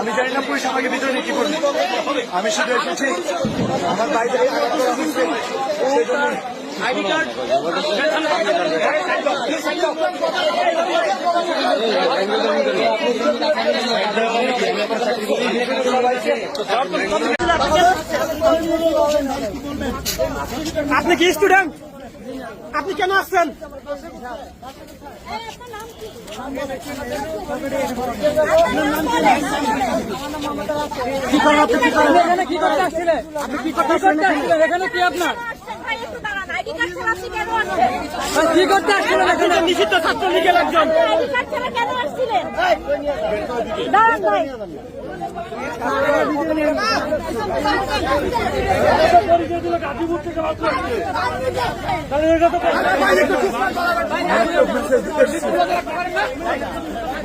আমি জানি না পুলিশ আমাকে ভিতরে নিয়ে কি করবে। আমি শুধু এসেছি। আমার আইডি কার্ড আপনি কি স্টুডেন্ট আপনি কেন আসছেন? কি করতে আসছিলেন আপনি করতে আসছিলেন এখানে কি আপনার কি করতে আসছিলেন এখানে নিষিদ্ধ ছাত্রলীগের একজন গাজীপুর 何だ?